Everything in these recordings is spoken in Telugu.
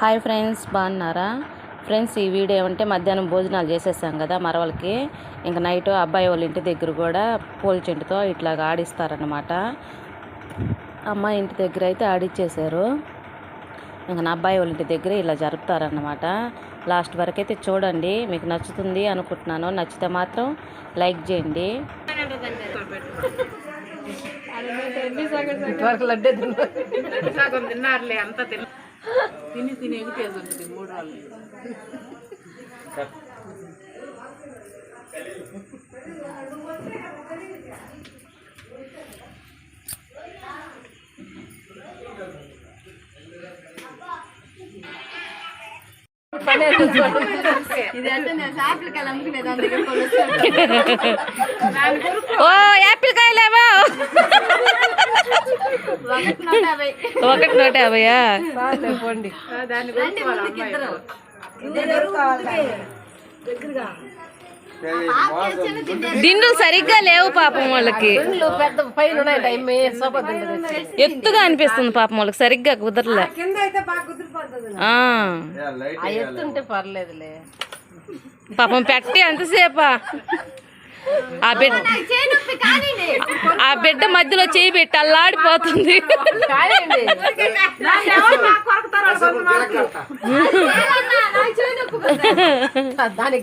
హాయ్ ఫ్రెండ్స్ బాగున్నారా? ఫ్రెండ్స్ ఈ వీడియో ఏమంటే మధ్యాహ్నం భోజనాలు చేసేసాం కదా మరవలకి. ఇంకా నైట్ అబ్బాయి వాళ్ళ ఇంటి దగ్గర కూడా పూల చెట్టుతో ఇట్లాగా ఆడిస్తారనమాట అమ్మాయి ఇంటి దగ్గర అయితే ఆడిచ్చేసారు ఇంకా నా అబ్బాయి వాళ్ళ ఇంటి దగ్గర ఇలా జరుపుతారన్నమాట. లాస్ట్ వరకు అయితే చూడండి మీకు నచ్చుతుంది అనుకుంటున్నాను. నచ్చితే మాత్రం లైక్ చేయండి. లడ్డే అంతా తిన్న తిని తిని ఎగిటేసి ఉంటుంది మూడు రోజులు పని ఓ యాపిల్ కాయలేవా ఒకటి నూట యాభైయా? దిండులు సరిగ్గా లేవు పాపం వాళ్ళకి. ఎత్తుగా అనిపిస్తుంది పాపం వాళ్ళకి సరిగ్గా కుదరలే. ఆ, ఆ ఎత్తుంటే పర్లేదులే. పాపం పెట్టి ఎంతసేపా? ఆ బిడ్డ ఆ బిడ్డ మధ్యలో చేయి పెట్టి అల్లాడిపోతుంది. కాయండి దానికి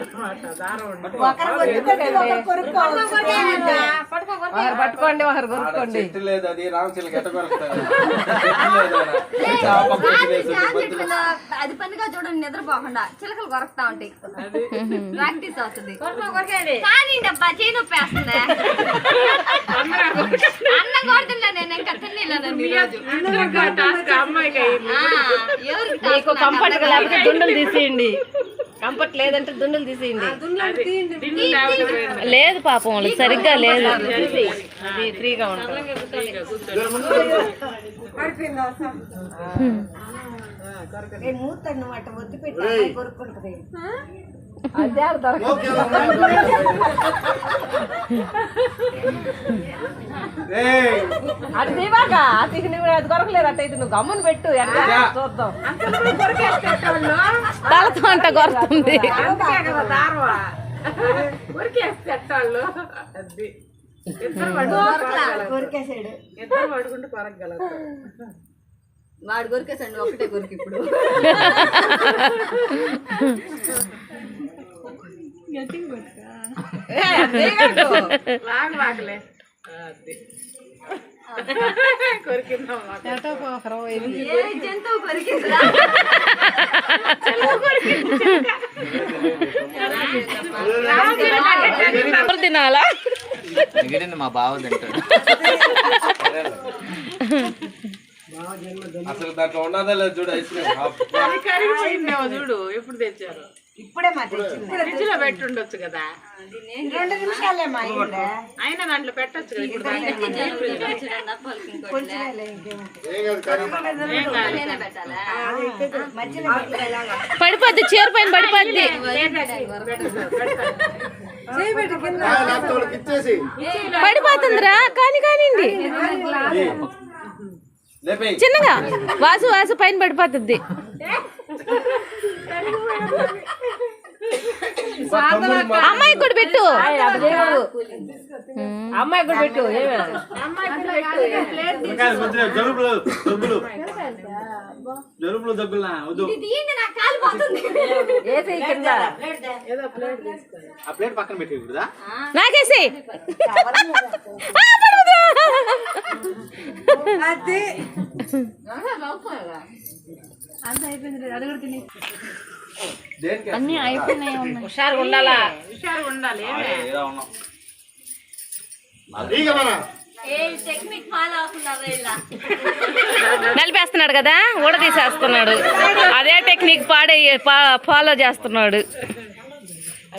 అనమాట దారం ఉండ ఒకరు పట్టుకోండి ఒకరు కొనుక్కోండి చెట్టు లేదు అది ఎట్ట కొరుకుతారు. అది పనిగా చూడండి నిద్రపోకుండా చిలకలు కొరకుతా ఉంటాయి. ప్రాక్టీస్ అవుతుంది. కానీ డబ్బా చేయి నొప్పి వేస్తుంది. అన్న నేను? ఇంకా తినలేదండి ఎవరికి కంఫర్ట్ లేకపోతే దుండలు తీసేయండి. కంఫర్ట్ లేదంటే దుండలు తీసేయండి. లేదు. పాపం వాళ్ళకి సరిగ్గా లేదు. అది ఫ్రీగా ఉంటుంది. అది తీవాక అది నువ్వు అది అట్టయితే నువ్వు గమ్మున పెట్టు. చూద్దాం. తలతో అంట కొరుతుంది. వాడు కొరికేసాడు ఒకటే కొరికి ఇప్పుడు. కొరికిందాం తినాలా మిగిలింది మా బావ తింటాడు. అసలు దాంట్లో ఉన్నదా లేదు చూడు ఐస్ క్రీమ్. చూడు ఎప్పుడు తెచ్చారు. ఇప్పుడే మా ఫ్రిడ్జ్లో పెట్టుండొచ్చు కదా. రెండు నిమిషాలే అయినా దాంట్లో పెట్టొచ్చు కదా ఇప్పుడు దాన్ని ఏం కాదు నేనే పెట్టాలా? పడిపోద్ది చీర పైన పడిపోద్ది. పడిపోతుందిరా కానీ కానివ్వండి చిన్నగా వాసు వాసు పైన పడిపోతుంది అమ్మాయి కూడా పెట్టు. అమ్మాయి కూడా పెట్టు. జలుబులు జలుబులు. దగ్గులా వద్దు. ఆ ప్లేట్ పక్కన పెట్టి ఇప్పుడుదా? నాకేసి. హుషారుగా ఉండాలా? హుషారుగా ఉండాలి ఏమే? ఏదో ఉన్నాం. ఏ టెక్నిక్ ఫాలో అవుతున్నారా ఇలా నలిపేస్తున్నాడు కదా ఊడ తీసేస్తున్నాడు అదే టెక్నిక్ పాడే ఫాలో చేస్తున్నాడు.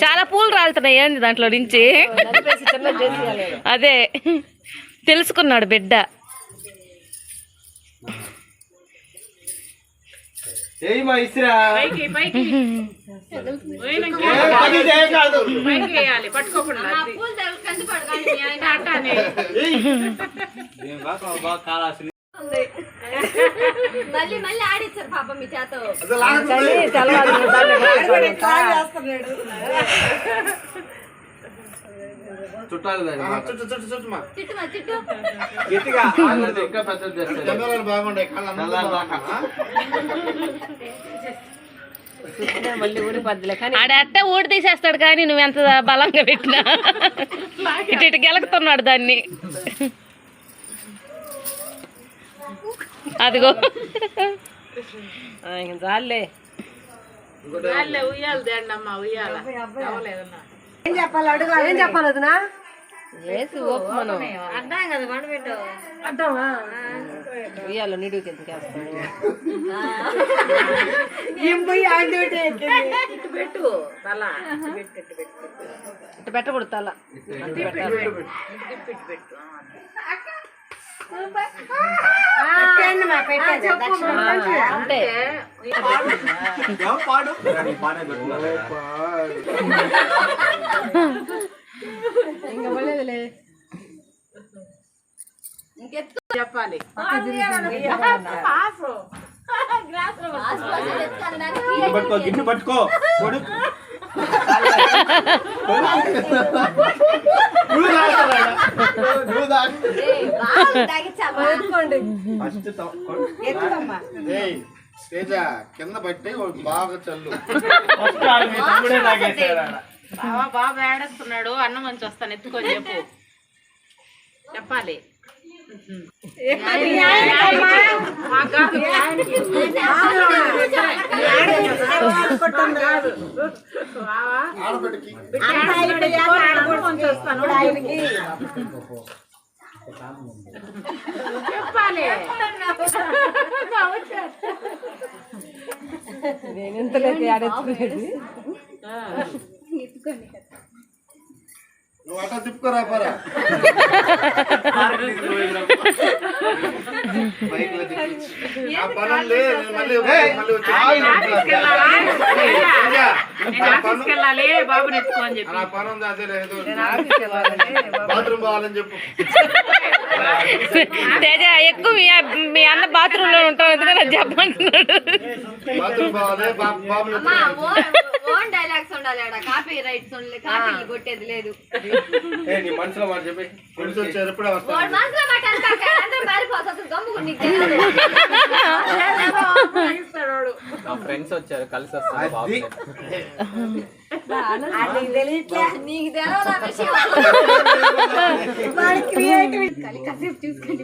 చాలా పూలు రాలుతున్నాయి ఏంది దాంట్లో నుంచి? అదే తెలుసుకున్నాడు బిడ్డ. ఏయ్ మా ఇసిరా. పైకి పైకి. పని చేయ కాదు. పైకి వేయాలి పట్టుకోకుండా. మళ్ళీ మళ్ళీ ఆడిచ్చారు పాప మీ చేత. పెట్టుకోవాలి. చుట్టాలు దాన్ని మాట. చిట్టు మా. చిట్టు? గట్టిగా ఇంకా పెద్దది చేస్తారు. ఊడి తీసేస్తాడు కానీ నువ్వు ఎంత బలంగా పెట్టినా. ఇటు ఇటు గెలుకుతున్నాడు దాన్ని. అదిగో. వాళ్ళే ఉయ్యాలి తేండి అమ్మా ఉయ్యాల ఏం చెప్పాలి అడుగు ఏం చెప్పాలి అదినా వేసి ఓపు మనం. అర్థం కదా పండు పెట్టు. అడ్డామా ఉయ్యాలో నిడుకి ఎందుకు వేస్తాను. ఇటు పెట్టు తల. ఇటు పెట్టు ఇటు పెట్టు ఇట్ట పెట్టకూడదు తల పెట్టు. అంతే. ఏం పాడు? నీ పాడే పెట్టుకున్నావే. ఇంకా పడలేదులే ఇంకెత్తు చెప్పాలి పట్టుకో. గిన్నె పట్టుకో తేజ కింద పట్టి బాగా చల్లు. బావా బాబు ఏడుస్తున్నాడు. అన్నం మంచి వస్తాను. ఎత్తుకొని చెప్పు. చెప్పాలి. చెప్పాలి నేను ఇంతలోకి ఆడెత్తుకునేది నువ్వు అట్లా తిప్పుకోరా పరా. బాత్రూమ్ పోవాలని చెప్పు. తేజ ఎక్కువ మీ అన్న బాత్రూమ్లో ఉంటాం ఎందుకని అది చెప్పంటున్నాడు బాత్రూమ్ పోవాలి బా- ఉండాలి ఆడ. కాపీ రైట్స్ ఉండలే. కాపీలు కొట్టేది లేదు. ఏ, నీ మనసులో మాట చెప్పి. ఫ్రెండ్స్ వచ్చారు ఇప్పుడే వాడు వస్తాను. మనసులో మాట అంతా అందరూ మారిపోతుంది గమ్ముకు నీకు తెలియదు. నా ఫ్రెండ్స్ వచ్చారు కలిసి నీకు తెలియదు కాసేపు చూసుకోండి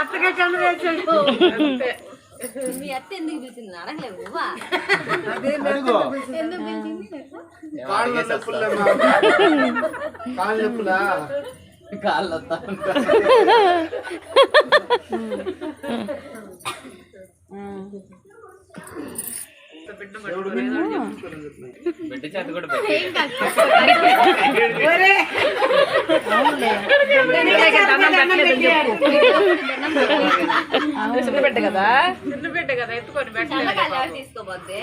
అత్తగా వేసాడు. మీ అత్త ఎందుకు పిలిచింది? అడగలేవు. ఎందుకు పిలిచింది? కాళ్ళు. బిడ్డ చేత కూడా పెట్టి చిన్న బిడ్డ కదా? చిన్న బిడ్డ కదా ఎత్తుకొని తీసుకోబోద్ది?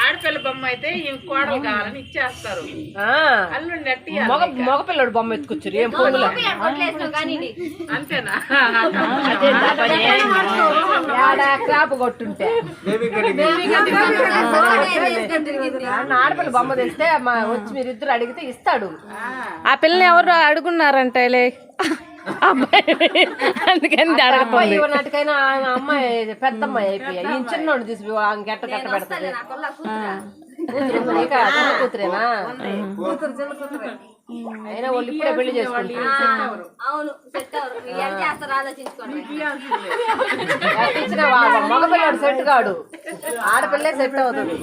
ఆడపిల్ల బొమ్మ అయితే ఈ కోడలు కావాలని ఇచ్చేస్తారు. ఆ, అల్లుండి మగ మగపిల్లడు బొమ్మ ఎత్తుకొచ్చారు ఏం పొంగుల. అంతేనా? ఆడ క్రాప్ కొట్టుంటే. ఆడపిల్ల బొమ్మ తెస్తే వచ్చి మీరిద్దరు అడిగితే ఇస్తాడు. ఆ పిల్లని ఎవరు అడుగున్నారంటలే? అందుకని నాటికైనా అమ్మాయి పెద్ద అమ్మాయి అయిపోయా. ఈయన చిన్నోడు చూసి గెట్ట పెడతాది కూతురేనా? అయినా వాళ్ళు ఇప్పుడే పెళ్ళి అవును సెట్ ఇచ్చిన మగపిల్లాడు కాడు. ఆడపిల్లే సెట్ అవుతుంది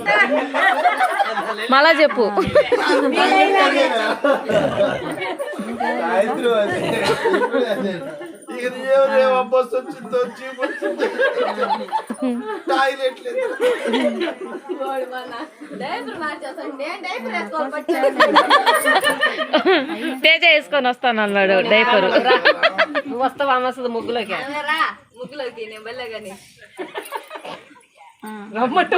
మళ్ళా చెప్పు. తేజ వేసుకొని వస్తాను అన్నాడు డైపరు. నువ్వు వస్తావా అమ్మస్తుంది ముగ్గులోకి? ముగ్గులోకి నేను వెళ్ళా కానీ రమ్మట్టు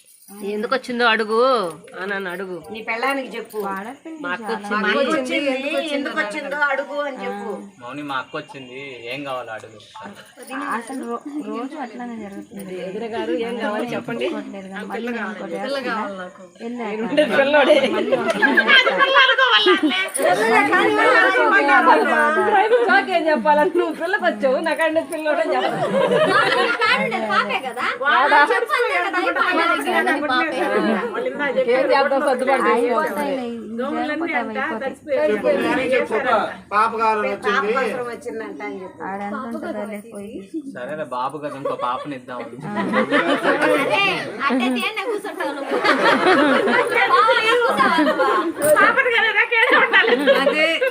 ఎందుకు వచ్చిందో అడుగు. అని అని అడుగు. నీ పెళ్ళానికి చెప్పు. మా అక్క వచ్చింది ఎందుకు వచ్చిందో అడుగు అని చెప్పు. మౌని మా అక్క వచ్చింది ఏం కావాలో అడుగు. ఎదురు గారు ఏం కావాలి చెప్పండి? చెప్పాలని నువ్వు పిల్లకి వచ్చావు నాకంటే పిల్లడే చెప్పాలి. పాపే వచ్చింది సరేలే బాబు కదా ఇంకో పాపని ఇద్దాం.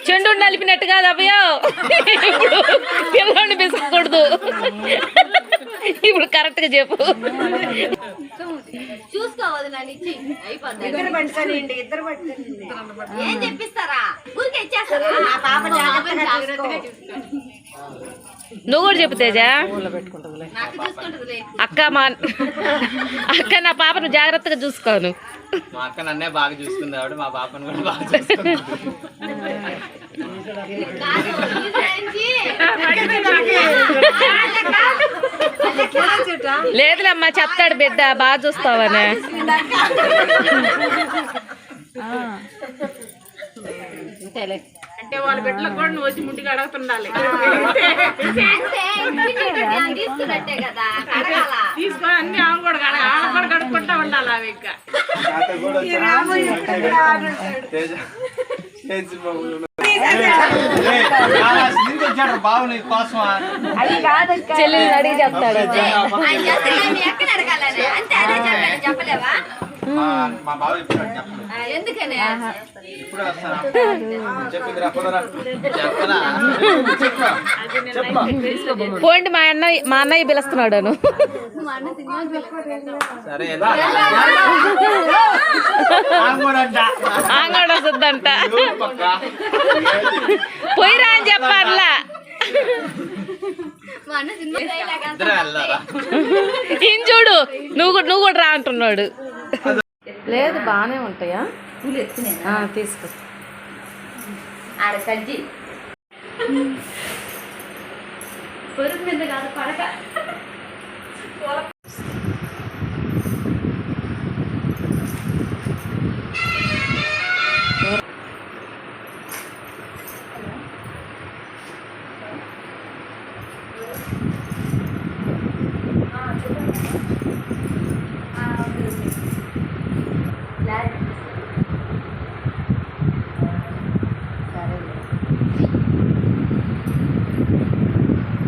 చెండు నలిపినట్టు కాదు అభయో. ఇప్పుడు పిసకూడదు. ఇప్పుడు కరెక్ట్గా చెప్పు. చూసుకోవద్దు నన్ను ఇచ్చి. అయిపోద్ది. ఇద్దరు ఏం చెప్పిస్తారా ఊరికే ఇచ్చేస్తారా? పాప నువ్వు కూడా చెప్పు తేజ. అక్క మా అక్క నా పాపను జాగ్రత్తగా చూసుకోను. మా అక్క నన్నే బాగా చూసుకుంది ఆవిడ మా పాపను కూడా బాగా లేదులేమ్మా చెప్తాడు బిడ్డ బాగా చూస్తావనే. అంటే వాళ్ళ బిడ్డలకు కూడా నువ్వు వచ్చి ముట్టిగా అడుగుతుండాలి. తీసుకొని అన్ని ఆమె కూడా కడగ ఆమె కూడా కడుక్కుంటా ఉండాలి అవి ఇంకా. చెల్లెల్ని అడిగి చెప్తాడు. చెప్పలేవా? పోండి మా అన్నయ్య మా అన్నయ్య పిలుస్తున్నాడు. ఆంగడ వస్తుందంట పోయిరా అని చెప్పాలా ఈయన చూడు నువ్వు నువ్వు కూడా రా అంటున్నాడు. లేదు బాగానే ఉంటాయా? ఆ, తీసుకో. కజ్జి పొరుగు మీద కాదు పడక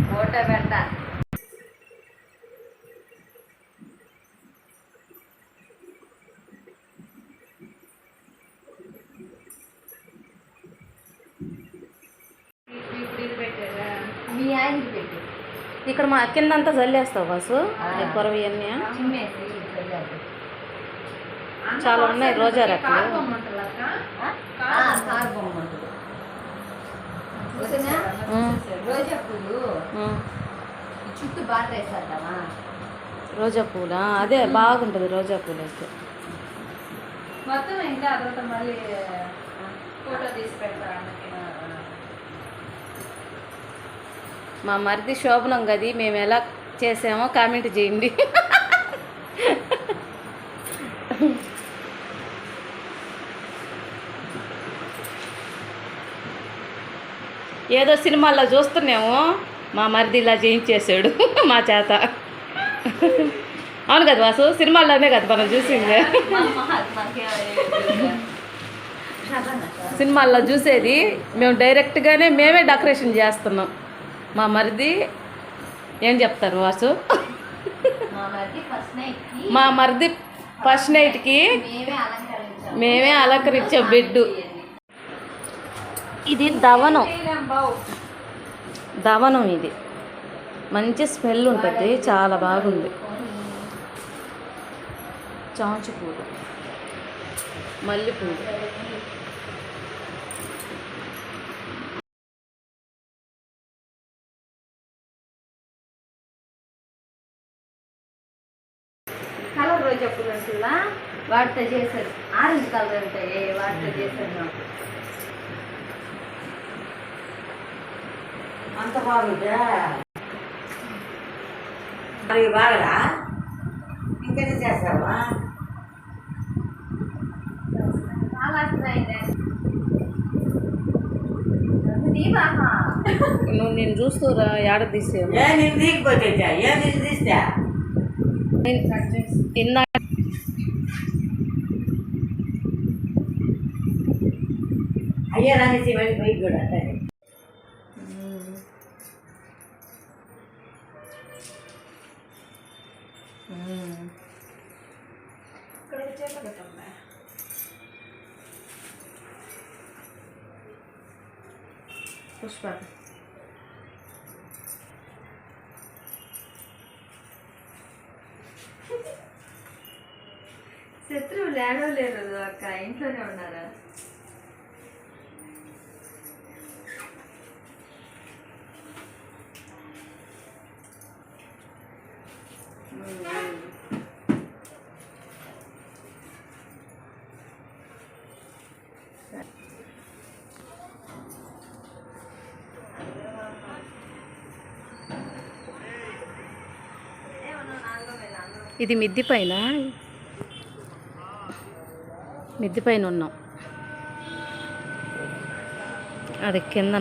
ఫోటో పెడతా మీ ఆయనకి పెట్టి. ఇక్కడ మా కిందంతా జల్లేస్తావు బాసు కొరవ ఇవన్నీ చిమ్మేసి చల్లారు. చాలా ఉన్నాయి రోజా రెక్కలు? ఉమ్, రోజా పూలు. అదే బాగుంటుంది రోజా పూలు అయితే మొత్తం ఇంకా తర్వాత మళ్ళీ ఫోటో తీసి పెడతా మా మరిది శోభనం గది మేము ఎలా చేసామో కామెంట్ చేయండి. ఏదో సినిమాల్లో చూస్తున్నాము. మా మరిది ఇలా చేయించేసాడు మా చేత. అవును కదా వాసు సినిమాల్లోనే కదా మనం చూసింది. సినిమాల్లో చూసేది మేము డైరెక్ట్గానే మేమే డెకరేషన్ చేస్తున్నాం. మా మరిది ఏం చెప్తారు వాసు? మా మరిది ఫస్ట్ నైట్కి మేమే అలంకరించాం. మేమే అలంకరించే బెడ్ ఇది దవనం. దవనం ఇది. మంచి స్మెల్ ఉంటుంది చాలా బాగుంది. చాంచు పూలు మల్లెపూలు కలర్ రోజు చెప్పుకుంటున్నా వాటితో చేశారు. ఆరెంజ్ కలర్ ఉంటాయి వాటితో చేశారు నాకు అంత బాగుందా? అవి బాగా ఇంకేం చేస్తావా? చాలా దీపాహా నువ్వు నేను చూస్తూరా ఏడ తీసేవు ఏ నేను తీస్తా? ఇందా రాని వెళ్ళిపోయి కూడా. పుష్ప శత్రువులు ఏడవలేరు అక్క ఇంట్లోనే ఉన్నారా ఇది మిద్ది పైన? మిద్ది పైన ఉన్నాం. అది కింద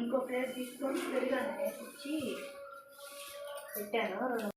ఇంకో ప్లేట్ తీసుకొని పెరిగాను వేసి ఇచ్చి పెట్టాను. రెండు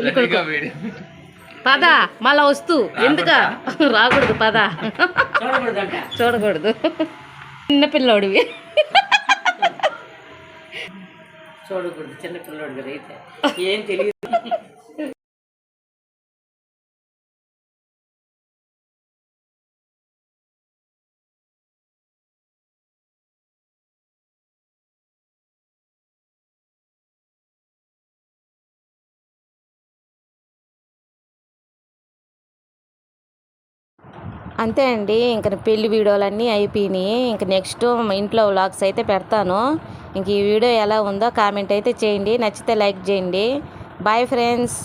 వేడి. పద మళ్ళా వస్తూ. ఎందుక? రాకూడదు? పద. చూడకూడదు. చిన్న పిల్లోడివి. చూడకూడదు చిన్న పిల్లోడు అయితే. ఏం తెలియదు. అంతే అండి. ఇంక పెళ్ళి వీడియోలన్నీ అయిపోయినాయి. ఇంక నెక్స్ట్ ఇంట్లో వ్లాగ్స్ అయితే పెడతాను. ఇంక ఈ వీడియో ఎలా ఉందో కామెంట్ అయితే చేయండి. నచ్చితే లైక్ చేయండి. Bye friends.